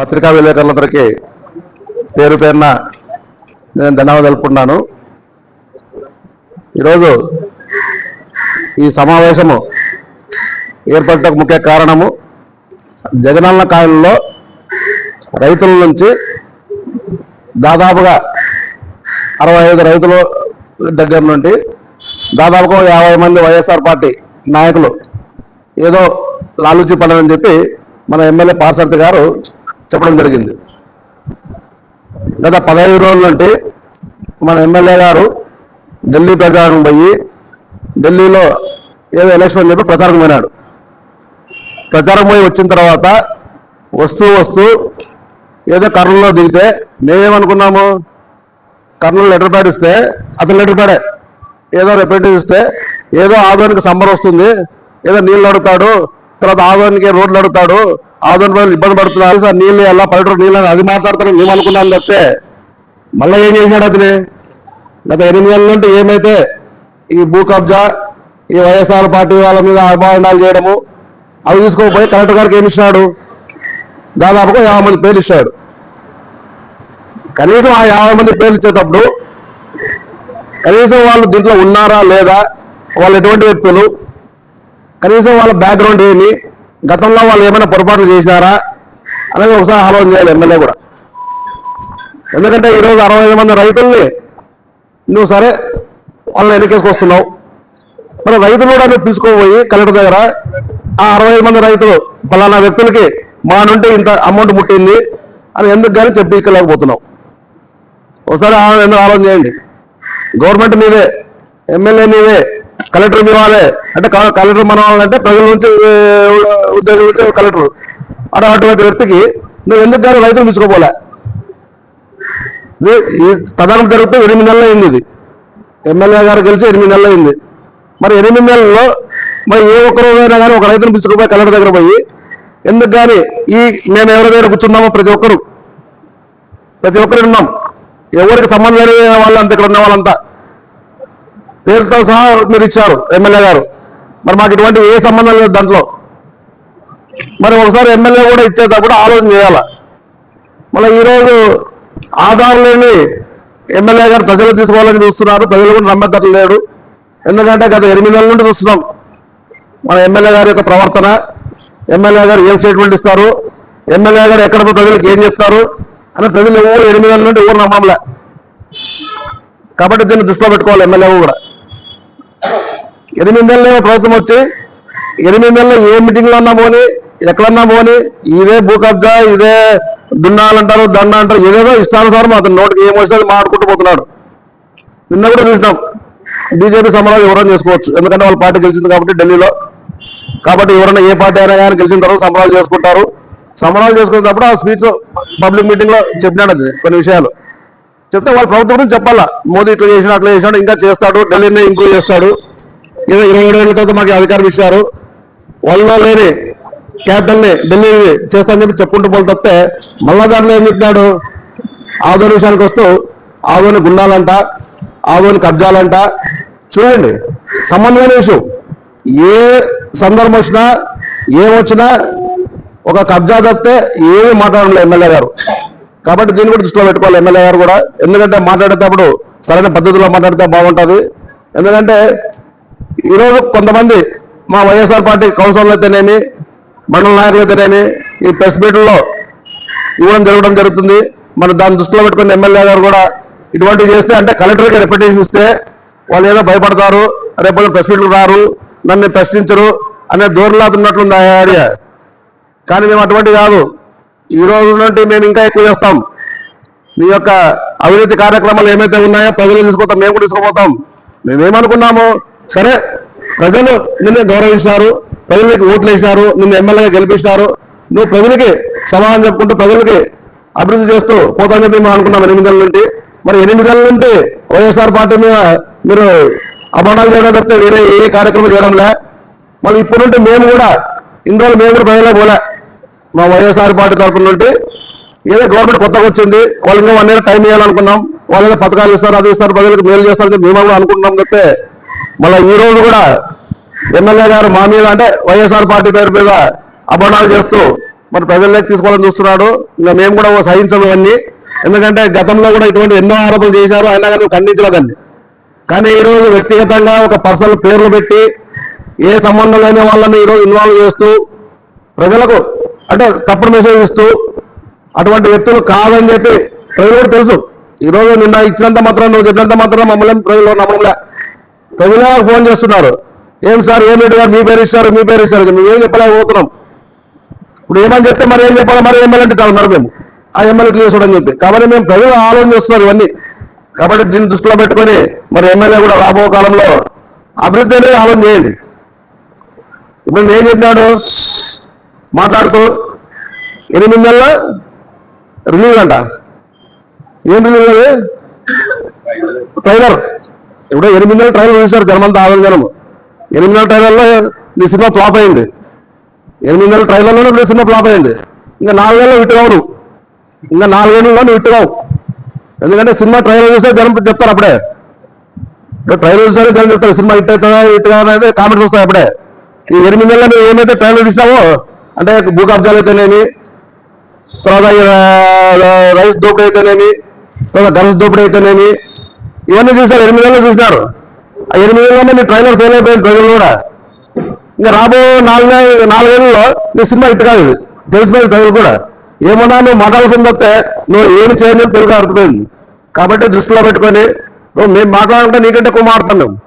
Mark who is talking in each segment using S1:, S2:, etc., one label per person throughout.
S1: పత్రికా విలేకరులందరికీ పేరు పేరున నేను ధన్యవాదాలు తెలుపుకున్నాను ఈరోజు ఈ సమావేశము ఏర్పడటకు ముఖ్య కారణము జగనన్న కాలంలో రైతుల నుంచి దాదాపుగా అరవై ఐదు రైతుల దగ్గర నుండి దాదాపుగా యాభై మంది వైఎస్ఆర్ పార్టీ నాయకులు ఏదో లాలూచి పడని చెప్పి మన ఎమ్మెల్యే పార్సర్తి గారు చెప్పడం జరిగింది. గత పదహైదు రోజులు అంటే మన ఎమ్మెల్యే గారు ఢిల్లీ ప్రచారం పోయి ఢిల్లీలో ఏదో ఎలక్షన్ అని చెప్పి ప్రచారం పోయినాడు. ప్రచారం పోయి వచ్చిన తర్వాత వస్తూ వస్తూ ఏదో కర్నూలులో దిగితే మేమేమనుకున్నాము? కర్నూలు లెటర్ ప్యాడ్ ఇస్తే అతను లెటర్ ప్యాడే. ఏదో రిప్రజెంటేటివ్ ఇస్తే ఏదో ఆదోనికి సమ్మర్ వస్తుంది. ఏదో నీళ్ళు అడుగుతాడు తర్వాత ఆదోనికి రోడ్లు అడుగుతాడు ఆదరణ ప్రజలు ఇబ్బంది పడుతున్నారు సార్. నీళ్ళు ఎలా పల్లెటూరు నీళ్ళు అది మాట్లాడతాను మేము అనుకున్నాను తప్పితే మళ్ళీ ఏం చేశాడు అతని? గత ఎనిమిది నెలల నుండి ఏమైతే ఈ భూ కబ్జా ఈ వైఎస్ఆర్ పార్టీ వాళ్ళ మీద అభిమానాలు చేయడము అవి తీసుకోకపోయి కలెక్టర్ గారికి ఏమి ఇచ్చినాడు? దాదాపుగా యాభై మంది పేర్లు ఇచ్చాడు. కనీసం ఆ యాభై మంది పేర్లు ఇచ్చేటప్పుడు కనీసం వాళ్ళు దీంట్లో ఉన్నారా లేదా వాళ్ళు ఎటువంటి వ్యక్తులు కనీసం వాళ్ళ బ్యాక్గ్రౌండ్ ఏమి గతంలో వాళ్ళు ఏమైనా పొరపాట్లు చేసినారా? అనేది ఒకసారి ఆలోచన చేయాలి ఎమ్మెల్యే కూడా. ఎందుకంటే ఈరోజు అరవై ఐదు మంది రైతుల్ని నువ్వు సరే వాళ్ళని ఎన్నికేసుకొస్తున్నావు. మరి రైతులు కూడా నువ్వు పిలుచుకోబోయి కలెక్టర్ దగ్గర ఆ అరవై ఐదు మంది రైతులు పలానా వ్యక్తులకి మా నుండి ఇంత అమౌంట్ ముట్టింది అని ఎందుకు కానీ చెప్పించలేకపోతున్నావు ఒకసారి ఆ- ఎందుకు ఆలోచన చేయండి. గవర్నమెంట్ మీదే ఎమ్మెల్యే మీదే కలెక్టర్ మీ వాళ్ళే అంటే కలెక్టర్ మన వాళ్ళంటే ప్రజల నుంచి ఏ, కలెక్టర్. అటు అటువంటి వ్యక్తికి నువ్వు ఎందుకు కానీ రైతులు పిచ్చుకోపోలే ఇది తదనం జరుగుతూ ఎనిమిది నెలలు అయింది ఇది. ఎమ్మెల్యే గారు గెలిచి ఎనిమిది నెలలు అయింది. మరి ఎనిమిది నెలల్లో మరి ఏ ఒక్క రోజైనా కానీ ఒక రైతును పిచ్చుకోపోయి కలెక్టర్ దగ్గర పోయి ఎందుకు కానీ ఈ మేము ఎవరి దగ్గర కూర్చున్నామో ప్రతి ఒక్కరు. ప్రతి ఒక్కరు ఉన్నాం ఎవరికి సంబంధం లేని వాళ్ళంతా ఇక్కడ ఉన్న వాళ్ళంతా. పేరుతో సహా మీరు ఇచ్చారు ఎమ్మెల్యే గారు. మరి మాకు ఇటువంటి ఏ సంబంధం లేదు దాంట్లో. మరి ఒకసారి ఎమ్మెల్యే కూడా ఇచ్చేటప్పుడు ఆలోచన చేయాల. మళ్ళీ ఈరోజు ఆధార్ లేని ఎమ్మెల్యే గారు ప్రజలు తీసుకోవాలని చూస్తున్నారు. ప్రజలు కూడా నమ్మకం లేడు ఎందుకంటే గత ఎనిమిది నెలల నుండి చూస్తున్నాం. మన ఎమ్మెల్యే గారి యొక్క ప్రవర్తన ఎమ్మెల్యే గారు ఏం స్టేట్మెంట్ ఇస్తారు ఎమ్మెల్యే గారు ఎక్కడ ప్రజలకు ఏం చెప్తారు అని ప్రజలు ఎవరు ఎనిమిది నెలల నుండి ఎవరు నమ్మడంలే కాబట్టి దీన్ని దృష్టిలో పెట్టుకోవాలి ఎమ్మెల్యే కూడా. ఎనిమిది నెలలు ప్రభుత్వం వచ్చి ఎనిమిది నెలలు ఏ మీటింగ్లో అన్నా పోని ఎక్కడన్నా పోని ఇదే భూ కబ్జా ఇదే దున్నాలంటారు దండ అంటారు ఏదేదో ఇష్టానుసారం అతను నోటికి ఏం వచ్చినా మాట్లాడుకుంటూ పోతున్నాడు. నిన్న కూడా చూసినాం. బీజేపీ సమరాలు ఎవరైనా చేసుకోవచ్చు. ఎందుకంటే వాళ్ళ పార్టీ గెలిచింది కాబట్టి ఢిల్లీలో. కాబట్టి ఎవరైనా ఏ పార్టీ అయినా కానీ గెలిచిన తర్వాత సంబరాలు చేసుకుంటారు. సంబరాలు చేసుకునేటప్పుడు ఆ స్పీచ్లో పబ్లిక్ మీటింగ్లో చెప్పినాడు అది కొన్ని విషయాలు. చెప్తే వాళ్ళ ప్రభుత్వం గురించి చెప్పాలా? మోదీ ఇట్లా చేసినా అట్లా చేసినాడు ఇంకా చేస్తాడు ఢిల్లీని ఇంప్రూవ్ చేస్తాడు. ఏదో ఇరవై ఏడు ఏళ్ళ తర్వాత మాకు అధికారం ఇచ్చారు. వాళ్ళలో లేని క్యాపిటల్ని ఢిల్లీ చేస్తానని చెప్పి చెప్పుకుంటూ పోలు తప్పితే మళ్ళా దాంట్లో ఏం చెప్పినాడు? ఆదోని విషయానికి వస్తూ ఆదోని గుండాలంట ఆదోని కబ్జాలంట. చూడండి సంబంధమైన విషయం ఏ సందర్భం వచ్చినా ఏమొచ్చినా ఒక కబ్జా తప్పితే ఏమీ మాట్లాడలేదు ఎమ్మెల్యే గారు. కాబట్టి దీన్ని కూడా దృష్టిలో పెట్టుకోవాలి ఎమ్మెల్యే గారు కూడా. ఎందుకంటే మాట్లాడేటప్పుడు సరైన పద్ధతిలో మాట్లాడితే బాగుంటుంది. ఎందుకంటే ఈరోజు కొంతమంది మా వైఎస్ఆర్ పార్టీ కౌన్సిలర్లు అయితేనేమి మండల నాయకులు అయితేనేమి ఈ ప్రెస్ మీట్లో ఇవ్వడం జరగడం జరుగుతుంది. మన దాన్ని దృష్టిలో పెట్టుకుని ఎమ్మెల్యే గారు కూడా ఇటువంటివి చేస్తే అంటే కలెక్టర్కి రిప్రజెంటేషన్ ఇస్తే వాళ్ళు ఏదో భయపడతారు రేపు ప్రెస్ మీట్లు రారు నన్ను ప్రశ్నించరు అనే దూరంలాతున్నట్లుంది ఆ ఏరియా కానీ మేము అటువంటి కాదు. ఈ రోజు నుండి మేము ఇంకా ఎక్కువ చేస్తాం. మీ యొక్క అవినీతి కార్యక్రమాలు ఏమైతే ఉన్నాయో ప్రజలు తీసుకుంటాం మేము కూడా తీసుకుపోతాం. మేమేమనుకున్నాము? సరే ప్రజలు నిన్ను గౌరవించారు ప్రజలకి ఓట్లు వేసినారు నిన్ను ఎమ్మెల్యేగా గెలిపించారు నువ్వు ప్రజలకి సమాధానం చెప్పుకుంటూ ప్రజలకి అభివృద్ధి చేస్తూ పోతామని చెప్పి మేము అనుకున్నాం ఎనిమిది నుండి. మరి ఎనిమిది నుండి వైఎస్ఆర్ పార్టీ మీద మీరు అభాండాలు చేయడం తప్పితే వేరే ఏ కార్యక్రమం చేయడంలే మళ్ళీ ఇప్పుడు నుండి మేము కూడా ఇన్ని రోజులు మేము కూడా ప్రజలే పోలే. మా వైఎస్ఆర్ పార్టీ తరఫున నుండి ఏదో గవర్నమెంట్ కొత్తగా వచ్చింది వాళ్ళు ఇంకా వన్ ఇయర్ టైం ఇవ్వాలనుకున్నాం వాళ్ళు ఏదో పథకాలు ఇస్తారు అది ఇస్తారు ప్రజలకు మేలు చేస్తారని మేము కూడా అనుకుంటున్నాం తప్పితే మళ్ళీ ఈ రోజు కూడా ఎమ్మెల్యే గారు మా మీద అంటే వైఎస్ఆర్ పార్టీ పేరు మీద అభాండాలు చేస్తూ మరి ప్రజల్లోకి తీసుకోవాలని చూస్తున్నాడు. ఇంకా మేము కూడా సహించము అన్ని ఎందుకంటే గతంలో కూడా ఇటువంటి ఎన్నో ఆరోపణలు చేశారు. అయినా కానీ ఖండించలేదండి. కానీ ఈరోజు వ్యక్తిగతంగా ఒక పర్సనల్ పేర్లు పెట్టి ఏ సంబంధం లేని వాళ్ళని ఈరోజు ఇన్వాల్వ్ చేస్తూ ప్రజలకు అంటే తప్పుడు మెసేజ్ ఇస్తూ అటువంటి వ్యక్తులు కాదని చెప్పి ప్రజలు కూడా తెలుసు. ఈరోజు నిన్న ఇచ్చినంత మాత్రం నువ్వు చెప్పినంత మాత్రం మమ్మల్ని ప్రజలు నమ్మడంలే ప్రజలే ఫోన్ చేస్తున్నారు. ఏం సార్ ఏం రెడ్డి గారు మీ పేరు ఇస్తారు మీ పేరు ఇస్తారు మేమేం చెప్పలేకపోతున్నాం ఇప్పుడు ఏమని చెప్తే మరి ఏం చెప్పాలి మరి ఎమ్మెల్యే అంటే ఉన్నారు మేము. ఆ ఎమ్మెల్యే చేసుకోవడం చెప్పి. కాబట్టి మేము ప్రజలు ఆలోచన చేస్తున్నారు ఇవన్నీ. కాబట్టి దీన్ని దృష్టిలో పెట్టుకొని మరి ఎమ్మెల్యే కూడా రాబో కాలంలో అభివృద్ధి అనేది ఆలోచన చేయండి. ఇప్పుడు నేను చెప్పినాడు? మాట్లాడుతూ ఎనిమిది నెలల రిలీవ్ అంట. ఏం రిలీవ్ అది? ట్రైలర్. ఇప్పుడు ఎనిమిది నెలల ట్రైలర్ చూశారు జనమంతా ఆదరణ జనం ఎనిమిది నెలల ట్రైలర్లో నీ సినిమా ఫ్లాప్ అయింది. ఎనిమిది నెలల ట్రైలర్లో నీ సినిమా ఫ్లాప్ అయింది. ఇంకా నాలుగేళ్ళు విట్టుగావు నువ్వు. ఇంకా నాలుగేళ్ళలో నువ్వు విట్టుగావు ఎందుకంటే సినిమా ట్రైలర్ చూస్తే జనం చెప్తారు అప్పుడే. ఇప్పుడు ట్రైలర్ చూస్తే జనం చెప్తారు సినిమా హిట్ అవుతుందా హిట్ అనేది కామెంట్స్ వస్తాయి అప్పుడే. ఈ ఎనిమిది నెలలు నువ్వు ఏమైతే ట్రైలర్ ఇస్తావో అంటే భూ కబ్జాలు అయితేనేమి తర్వాత రైస్ దోపిడీ అయితేనేమి తర్వాత గన్స్ దోపిడీ అయితేనేమి ఇవన్నీ చూసారు ఎనిమిది వేలు చూసినారు ఆ ఎనిమిది వేలలో మీ ట్రైలర్ ఫెయిల్ అయిపోయింది ప్రజలు కూడా. ఇంకా రాబో నాలుగు నాలుగేళ్ళలో నీ సినిమా ఇట్టు కాదు ఇది. తెలిసిపోయింది ప్రజలు కూడా. ఏమన్నా నువ్వు మాట్లాడుతుంది వస్తే నువ్వు ఏమి చేయని తెలుగు అర్థమైంది. కాబట్టి దృష్టిలో పెట్టుకొని నువ్వు మేము మాట్లాడుకుంటే నీకంటే ఎక్కువ మాట్లాడుతున్నాం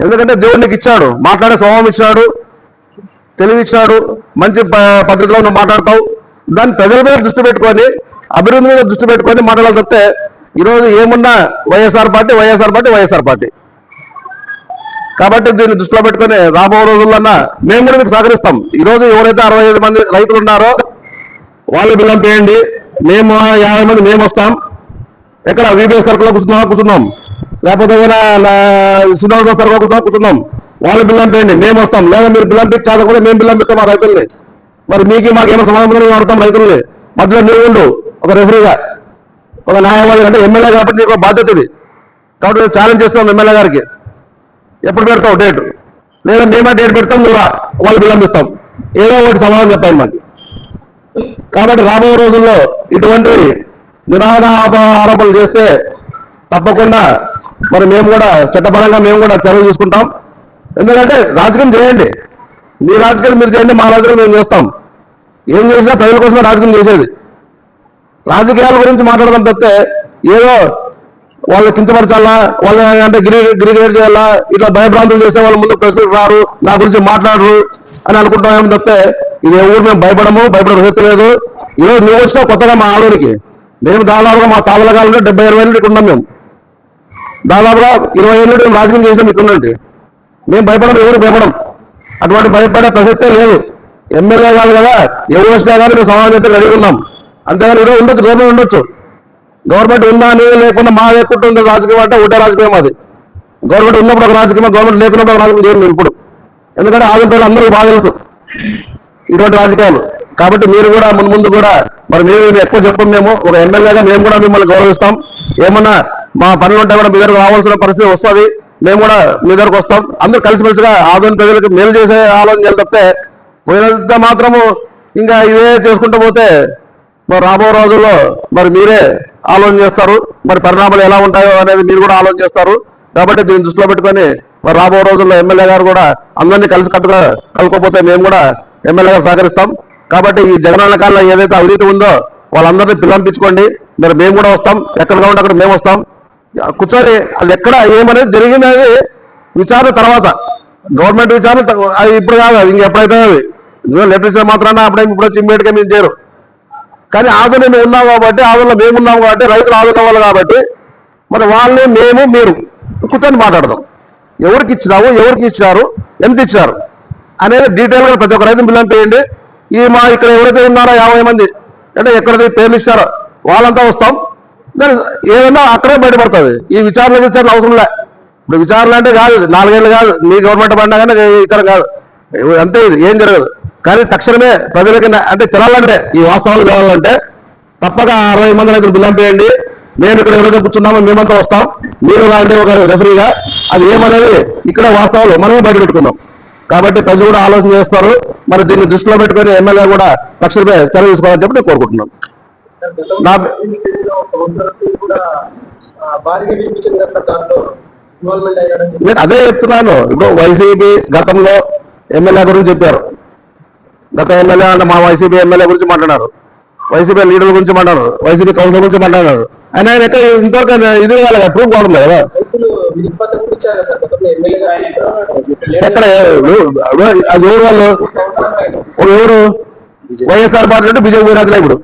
S1: ఎందుకంటే దేవుడు నీకు ఇచ్చాడు. మాట్లాడే స్వభావం ఇచ్చాడు. తెలివి ఇచ్చాడు. మంచి ప- పద్ధతిలో నువ్వు మాట్లాడతావు. దాన్ని ప్రజల మీద దృష్టి పెట్టుకొని అభివృద్ధి మీద దృష్టి పెట్టుకొని మాట్లాడాలి తప్పితే ఈరోజు ఏమున్నా YSR party YSR party YSR party. కాబట్టి దీన్ని దృష్టిలో పెట్టుకుని రాబో రోజుల్లో మేము కూడా మీకు సహకరిస్తాం. ఈ రోజు ఎవరైతే అరవై ఐదు మంది రైతులు ఉన్నారో వాళ్ళు బిల్లం చేయండి మేము యాభై మంది మేము వస్తాం. ఎక్కడ వీబీఎస్ సర్కుల్లో కూర్చున్నాం కూర్చున్నాం. లేకపోతే ఏదైనా శ్రీనివాస సర్కిల్లో కూర్చున్నాం కూర్చున్నాం. వాళ్ళు బిల్లం చేయండి మేము వస్తాం. లేదా మీరు బిల్లం పెట్టి కూడా మేము బిల్లం పెట్టాం మా రైతుల్ని. మరి మీకు మాకు ఏమైనా సమాధానం వాడతాం రైతుల్ని. మధ్యలో నీవు ఒక రెఫరీగా ఒక న్యాయవాది అంటే ఎమ్మెల్యే కాబట్టి నీకు ఒక బాధ్యత ఇది. కాబట్టి ఛాలెంజ్ చేస్తున్నాం ఎమ్మెల్యే గారికి. ఎప్పుడు పెడతావు డేట్ లేదా మేమే డేట్ పెడతాం నువ్వు వాళ్ళు విలంబిస్తాం. ఏదో ఒకటి సమాధానం చెప్పాలి మాకు. కాబట్టి రాబోయే రోజుల్లో ఇటువంటి నిరాధ ఆరోపణలు చేస్తే తప్పకుండా మరి మేము కూడా చట్టపరంగా మేము కూడా చర్యలు చూసుకుంటాం ఎందుకంటే రాజకీయం చేయండి. మీ రాజకీయం మీరు చేయండి మా రాజకీయం మేము చేస్తాం. ఏం చేసినా ప్రజల కోసమే రాజకీయం చేసేది. రాజకీయాల గురించి మాట్లాడడం తప్పితే ఏదో వాళ్ళు కించపరచాలా వాళ్ళ అంటే గిరి గిరిగేట్ చేయాలా? ఇట్లా భయభ్రాంతులు చేసే వాళ్ళ ముందు ప్రశ్నలు రారు నా గురించి మాట్లాడరు అని అనుకుంటామేమో తప్పితే ఇది ఎవరు మేము భయపడము భయపడే ప్రసక్తి లేదు. ఈరోజు నువ్వు వచ్చినా కొత్తగా మా ఆలూరికి. మేము దాదాపుగా మా తాతల కాలంలో డెబ్బై ఇరవై ఏళ్ళు ఇక్కడ ఉన్నాం మేము. దాదాపుగా ఇరవై ఏళ్ళు మేము రాజకీయం చేసినాం ఇక్కడ మేము భయపడం ఎవరు భయపడం అటువంటి భయపడే ప్రసక్తే లేదు. ఎమ్మెల్యే కాదు కదా ఎవరు వచ్చినా కానీ మేము సమాజం చెప్పి రెడీ ఉన్నాం. అంతేగాని ఈరోజు ఉండొచ్చు గవర్నమెంట్ ఉండొచ్చు. గవర్నమెంట్ ఉందా అని లేకుండా మా లేకుంటుంది రాజకీయం అంటే ఒకటే రాజకీయం అది. గవర్నమెంట్ ఉన్నప్పుడు ఒక రాజకీయం గవర్నమెంట్ లేకున్నప్పుడు ఒక రాజకీయం చేయండి ఇప్పుడు. ఎందుకంటే ఆంధ్రప్రదేశ్ అందరికీ బాగా తెలుసు ఇటువంటి రాజకీయాలు. కాబట్టి మీరు కూడా ముందు ముందు కూడా మరి మీరు ఎక్కువ చెప్పం మేము. ఒక ఎమ్మెల్యేగా మేము కూడా మిమ్మల్ని గౌరవిస్తాం. ఏమన్నా మా పనులు ఉంటే కూడా మీ దగ్గరకు రావాల్సిన పరిస్థితి వస్తుంది. మేము కూడా మీ దగ్గరకు వస్తాం. అందరూ కలిసిమెలిసిగా ఆదరణ ప్రజలకు మేలు చేసే ఆలోచన తప్పితే పోయినంత మాత్రము ఇంకా ఇవే చేసుకుంటూ పోతే మరి రాబో రోజుల్లో మరి మీరే ఆలోచన చేస్తారు. మరి పరిణామాలు ఎలా ఉంటాయో అనేది మీరు కూడా ఆలోచన చేస్తారు. కాబట్టి దీన్ని దృష్టిలో పెట్టుకొని మరి రాబో రోజుల్లో ఎమ్మెల్యే గారు కూడా అందరినీ కలిసి కట్టుగా కలుకోపోతే మేము కూడా ఎమ్మెల్యే గారు సహకరిస్తాం. కాబట్టి ఈ జగనన్న కాలంలో ఏదైతే అవినీతి ఉందో వాళ్ళందరినీ పిలంపించుకోండి. మరి మేము కూడా వస్తాం. ఎక్కడ కావాలంటే అక్కడ మేము వస్తాం. కూర్చొని అది ఎక్కడ ఏమనేది జరిగిందనేది విచారణ తర్వాత. గవర్నమెంట్ విచారణ అది ఇప్పుడు కాదు ఇంకెప్పుడైతే అది? లెటర్ ఇచ్చిన మాత్రాన అప్పుడే ఇప్పుడు వచ్చి ఇమ్మీడియట్గా మేము చేయరు కానీ ఆదరణ మేము ఉన్నాం కాబట్టి ఆదరణ మేము ఉన్నాం కాబట్టి రైతులు ఆదరణ వాళ్ళు కాబట్టి మరి వాళ్ళని మేము మీరు కూర్చొని మాట్లాడదాం. ఎవరికి ఇచ్చినావు ఎవరికి ఇచ్చారు ఎంత ఇచ్చారు అనేది డీటెయిల్గా ప్రతి ఒక్క రైతు బిల్లం చేయండి ఈ మా ఇక్కడ ఎవరైతే ఉన్నారో యాభై మంది అంటే ఎక్కడైతే పేర్లు ఇచ్చారో వాళ్ళంతా వస్తాం. దాని ఏదైనా అక్కడే బయటపడుతుంది. ఈ విచారణ విచారణ అవసరం లే. ఇప్పుడు విచారణ అంటే కాదు నాలుగేళ్ళు కాదు మీ గవర్నమెంట్ పడినా కానీ విచారణ కాదు. అంతే ఇది ఏం జరగదు. కానీ తక్షణమే ప్రజలకి అంటే తెలాలంటే ఈ వాస్తవాలు తెలాలంటే తప్పక అరవై మంది రైతులు బిల్లం చేయండి. మేము ఇక్కడ ఎవరైతే కూర్చున్నామో మేమంతా వస్తాం. మీరు అంటే ఒక రెఫరీగా అది ఏమనేది ఇక్కడ వాస్తవాలు మనమే బయట పెట్టుకున్నాం కాబట్టి ప్రజలు కూడా ఆలోచన చేస్తారు. మరి దీన్ని దృష్టిలో పెట్టుకొని ఎమ్మెల్యే కూడా తక్షణమే చర్య తీసుకోవాలని చెప్పి నేను కోరుకుంటున్నాను. నా నేను అదే చెప్తున్నాను. ఇప్పుడు వైసీపీ గతంలో ఎమ్మెల్యే గురించి చెప్పారు. గత ఎమ్మెల్యే అంటే మా వైసీపీ ఎమ్మెల్యే గురించి మాట్లాడారు. వైసీపీ లీడర్ల గురించి మాట్లాడారు. వైసీపీ కౌన్సిలర్ గురించి మాట్లాడారు. ఆయన ఆయన ఎక్కడ ఇంతవరకు ఇది కాలేదు ప్రూఫ్ కావడం కదా. ఎక్కడ అది ఎవరు వాళ్ళు? ఎవరు? వైఎస్ఆర్ పార్టీ అంటే బీజేపీ రాజులే ఇప్పుడు.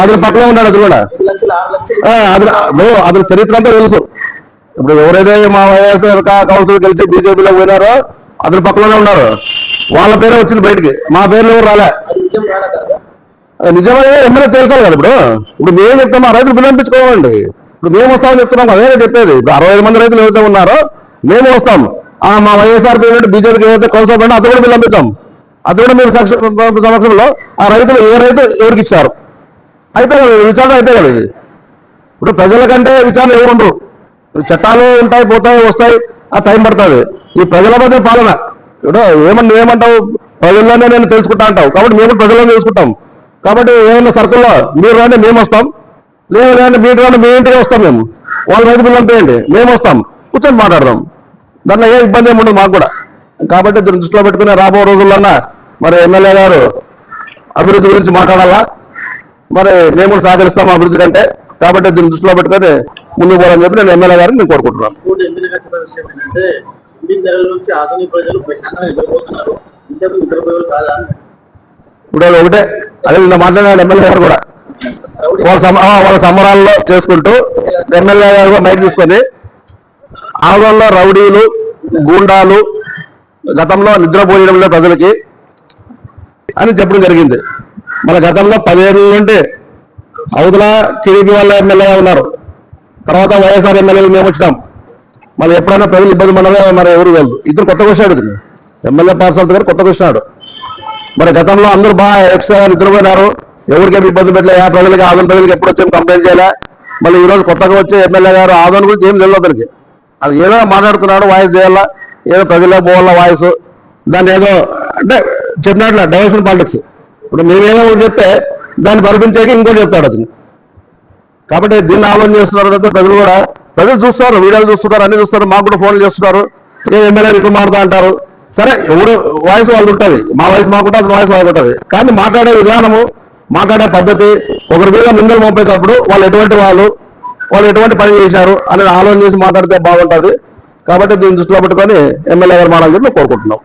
S1: అతను పక్కన ఉన్నాడు అతను కూడా.
S2: ఐదు
S1: అతను అతని చరిత్ర అంతా తెలుసు. ఇప్పుడు ఎవరైతే మా వైఎస్ఆర్ కౌన్సిల్ కలిసి బీజేపీలో పోయినారో అతని పక్కలోనే ఉన్నారు. వాళ్ళ పేరే వచ్చింది బయటికి. మా పేర్లు ఎవరు రాలే. నిజమే ఎమ్మెల్యే తేల్చాలి కదా ఇప్పుడు. ఇప్పుడు మేము చెప్తాము ఆ రైతులు పిలిపించుకోమండి ఇప్పుడు మేము వస్తామని చెప్తున్నాం అదే చెప్పేది. ఇప్పుడు అరవై ఐదు మంది రైతులు ఎవరైతే ఉన్నారో మేము వస్తాం. ఆ మా వైఎస్ఆర్ పేరు బీజేపీకి ఏదైతే కౌన్సిల్ పడినా అది కూడా పిలిపిస్తాం అది కూడా మీరు సమక్షంలో ఆ రైతులు ఏ రైతు ఎవరికి ఇచ్చారు? అయిపోయి కదా విచారణ అయిపోయి కదా ఇది. ఇప్పుడు ప్రజల కంటే విచారణ ఎవరు ఉండరు. చట్టాలు ఉంటాయి పోతాయి వస్తాయి ఆ టైం పడుతుంది. ఈ ప్రజల మధ్య పాలన. ఏమన్నా ఏమంటావు? ప్రజల్లోనే నేను తెలుసుకుంటా అంటావు. కాబట్టి మేము ప్రజల్లో ప్రజల్లోనే తెలుసుకుంటాం. కాబట్టి ఏమన్నా సర్కిల్లో మీరు రాండి మేము వస్తాం. లేదు రాండి మీరు రాండి మీ ఇంటికి వస్తాం మేము. వాళ్ళ రైతు బిల్లు పంపేయండి మేము వస్తాం. కూర్చొని మాట్లాడదాం. దాంట్లో ఏ ఇబ్బంది ఏమి ఉండదు మాకు కూడా. కాబట్టి దీన్ని దృష్టిలో పెట్టుకుని రాబో రోజుల్లోనా మరి ఎమ్మెల్యే గారు అభివృద్ధి గురించి మాట్లాడాలా? మరి మేము కూడా అభివృద్ధి కంటే. కాబట్టి దీన్ని దృష్టిలో పెట్టుకొని ముందుకు పోవాలని చెప్పి నేను ఎమ్మెల్యే గారిని నేను కోరుకుంటున్నాను.
S2: ఇంకోటి ఎమ్మెల్యేగా చెప్పిన విషయం ఏంటంటే ఇంటి నెలల నుంచి ఆధునిక ప్రజలు ప్రశాంతంగా నిద్రపోతున్నారు. ఇంతకు నిద్రపోయారు కాదా?
S1: ఇప్పుడు వాళ్ళు ఒకటే అదే నిన్న మాట్లాడాడు ఎమ్మెల్యే గారు కూడా. వాళ్ళ సమ- ఆ, వాళ్ళ సంబరాల్లో చేసుకుంటూ ఎమ్మెల్యే గారు కూడా మైక్ తీసుకొని ఆందోళనలో రౌడీలు గూండాలు గతంలో నిద్రపోయడంలో ప్రజలకి అని చెప్పడం జరిగింది. మన గతంలో పదిహేను నుండి అవతల టీడీపీ వాళ్ళ ఎమ్మెల్యేగా ఉన్నారు. తర్వాత వైఎస్ఆర్ ఎమ్మెల్యేలు మేము వచ్చినాం. మళ్ళీ ఎప్పుడైనా ప్రజలు ఇబ్బంది పడదో మరి ఎవరు వెళ్ళదు ఇద్దరు కొత్త వచ్చాడు ఇతను. ఎమ్మెల్యే పార్సల్ గారు కొత్త వచ్చినాడు మరి గతంలో అందరూ బాగా ఎక్స్ట్రా నిద్రపోయినారు ఎవరికేమి ఇబ్బంది పెట్టలే. ఆ ప్రజలకి ఆదరణ ప్రజలకి ఎప్పుడు వచ్చాము కంప్లైంట్ చేయలే. మళ్ళీ ఈ రోజు కొత్తగా వచ్చే ఎమ్మెల్యే గారు ఆదరణ గురించి ఏం తెలియదు అతనికి. అది ఏదో మాట్లాడుతున్నాడు వాయిస్ చేయాలా? ఏదో ప్రజలే పోవాలా వాయిస్? దాన్ని ఏదో అంటే చెప్పినట్ల డైవర్షన్ పాలిటిక్స్ ఇప్పుడు మేమేదో ఒకటి చెప్తే దాన్ని పరిపించాక ఇంకోటి చెప్తాడు అతను. కాబట్టి దీన్ని ఆలోచన చేస్తున్నారు ప్రజలు కూడా. ప్రజలు చూస్తారు వీడియోలు చూస్తున్నారు అన్ని చూస్తారు మాకు కూడా ఫోన్లు చేస్తున్నారు. ఎమ్మెల్యే ఇట్లా మారుతా అంటారు? సరే ఎవరు వాయిస్ వాళ్ళు ఉంటుంది. మా వాయిస్ మాకుంటే అది వాయిస్ వాళ్ళకు ఉంటుంది. కానీ మాట్లాడే విధానము మాట్లాడే పద్ధతి ఒకరి మీద నిందలు మోపేటప్పుడు వాళ్ళు ఎటువంటి వాళ్ళు వాళ్ళు ఎటువంటి పని చేశారు అనేది ఆలోచన చేసి మాట్లాడితే బాగుంటుంది. కాబట్టి దీన్ని దృష్టిలో పెట్టుకొని ఎమ్మెల్యే గారు మాట్లాడాలని కోరుకుంటున్నాం.